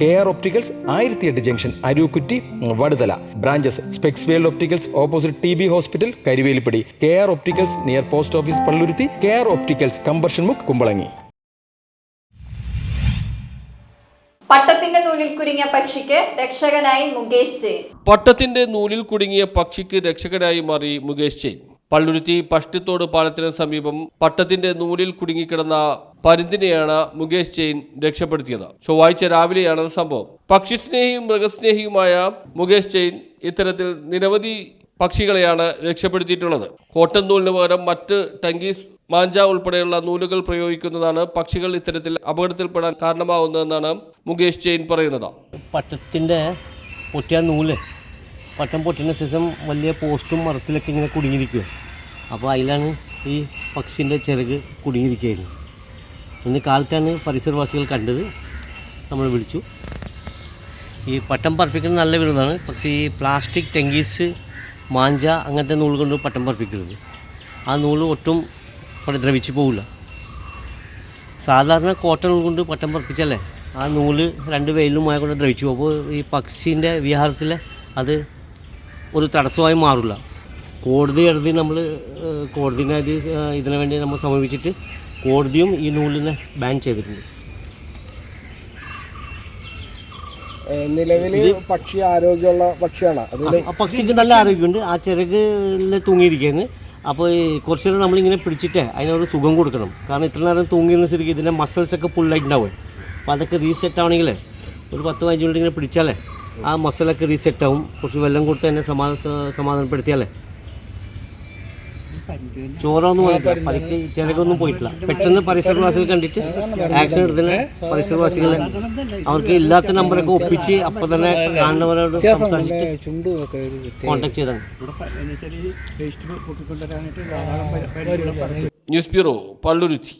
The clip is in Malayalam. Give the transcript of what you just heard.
കെ ആർ ഒപ്റ്റിക്കൽസ് ആയിരത്തി എട്ട് junction Arookutty Vaduthala. Branches specs world opticals opposite T B hospital Karuvelippady. K R opticals near post office Palluruthy. K R opticals combustion മുക്ക് കുമ്പളങ്ങി. പട്ടത്തിന്റെ നൂലിൽ കുരുങ്ങിയ പക്ഷിക്ക് രക്ഷകനായി മുകേഷ് ജെയിൻ. പട്ടത്തിന്റെ നൂലിൽ കുടുങ്ങിയ പക്ഷിക്ക് രക്ഷകനായി മാറി മുകേഷ് ചെയിൻ പള്ളുരുത്തി പഷ്ടിത്തോട് പാലത്തിന് സമീപം പട്ടത്തിന്റെ നൂലിൽ കുടുങ്ങിക്കിടന്ന പരുന്തിനെയാണ് മുകേഷ് ജെയിൻ രക്ഷപ്പെടുത്തിയത്. ചൊവ്വാഴ്ച രാവിലെയാണ് സംഭവം. പക്ഷിസ്നേഹിയും മൃഗസ്നേഹിയുമായ മുകേഷ് ജെയിൻ ഇത്തരത്തിൽ നിരവധി പക്ഷികളെയാണ് രക്ഷപ്പെടുത്തിയിട്ടുള്ളത്. കോട്ടൻ നൂലിന് പകരം മറ്റ് ടങ്കീസ് മാഞ്ച ഉൾപ്പെടെയുള്ള നൂലുകൾ പ്രയോഗിക്കുന്നതാണ് പക്ഷികൾ ഇത്തരത്തിൽ അപകടത്തിൽപ്പെടാൻ കാരണമാവുന്നതെന്നാണ് മുകേഷ് ജെയിൻ പറയുന്നത്. പട്ടത്തിന്റെ പൊട്ടിയ നൂൽ പട്ടം പൊട്ടിന് ശേഷം വലിയ പോസ്റ്റും മരത്തിലൊക്കെ ഇങ്ങനെ കുടുങ്ങിയിരിക്കുക അപ്പോൾ അതിലാണ് ഈ പക്ഷിന്റെ ചിറക് കുടുങ്ങിയിരിക്കുകയായിരുന്നു. ഇന്ന് കാലത്താണ് പരിസരവാസികൾ കണ്ടത്. നമ്മൾ വിളിച്ചു. ഈ പട്ടം പറപ്പിക്കുന്നത് നല്ല വിനോദമാണ്. പക്ഷേ ഈ പ്ലാസ്റ്റിക് ടെങ്കീസ് മാഞ്ച അങ്ങനത്തെ നൂൽ കൊണ്ട് പട്ടം പറപ്പിക്കരുത്. ആ നൂൽ ഒട്ടും ദ്രവിച്ചു പോകില്ല സാധാരണ കോട്ടൺ നൂൽ കൊണ്ട് പട്ടം പറപ്പിച്ചല്ലേ? ആ നൂൽ രണ്ട് വെയിലും മായ കൊണ്ട് ദ്രവിച്ചു അപ്പോൾ ഈ പക്ഷീന്റെ വിഹാരത്തിൽ അത് ഒരു തടസ്സമായി മാറില്ല കോടതി എഴുതി നമ്മൾ കോടതിനെ അത് ഇതിനു വേണ്ടി നമ്മൾ സമീപിച്ചിട്ട് കോടതിയും ഈ നൂലിനെ ബാൻ ചെയ്തിട്ടുണ്ട്. നിലവിൽ പക്ഷി ആരോഗ്യമുള്ള പക്ഷിയാണ് പക്ഷിക്ക് നല്ല ആരോഗ്യമുണ്ട്. ആ ചിറകിൽ തൂങ്ങിയിരിക്കുന്നത് അപ്പോൾ ഈ കുറച്ച് നേരം നമ്മളിങ്ങനെ പിടിച്ചിട്ട് അതിനൊരു സുഖം കൊടുക്കണം. കാരണം ഇത്ര നേരം തൂങ്ങിയിരുന്ന സ്ഥിതിക്ക് ഇതിന്റെ മസിൽസൊക്കെ ഫുള്ളായിട്ടുണ്ടാവും അപ്പോൾ അതൊക്കെ റീസെറ്റ് ആവണമെങ്കിൽ ഒരു പത്ത് പതിനഞ്ച് മിനിറ്റ് ഇങ്ങനെ പിടിച്ചാലേ ആ മസിലൊക്കെ റീസെറ്റ് ആവും. കുറച്ച് വെള്ളം കൊടുത്ത് തന്നെ സമാധാന സമാധാനപ്പെടുത്തിയാലേ. ചോറൊന്നും പോയിട്ടില്ല പരിക്ക് ചിറകൊന്നും പോയിട്ടില്ല. പെട്ടെന്ന് പരിസരവാസികൾ കണ്ടിട്ട് ആക്ഷൻ എടുത്തിന് പരിസരവാസികളെ അവർക്ക് ഇല്ലാത്ത നമ്പറൊക്കെ ഒപ്പിച്ച് അപ്പൊ തന്നെ കാണുന്നവരോട് സംസാരിച്ചിട്ട് കോൺടാക്ട് ചെയ്താണ് ന്യൂസ് ബ്യൂറോ പള്ളുരുത്തി.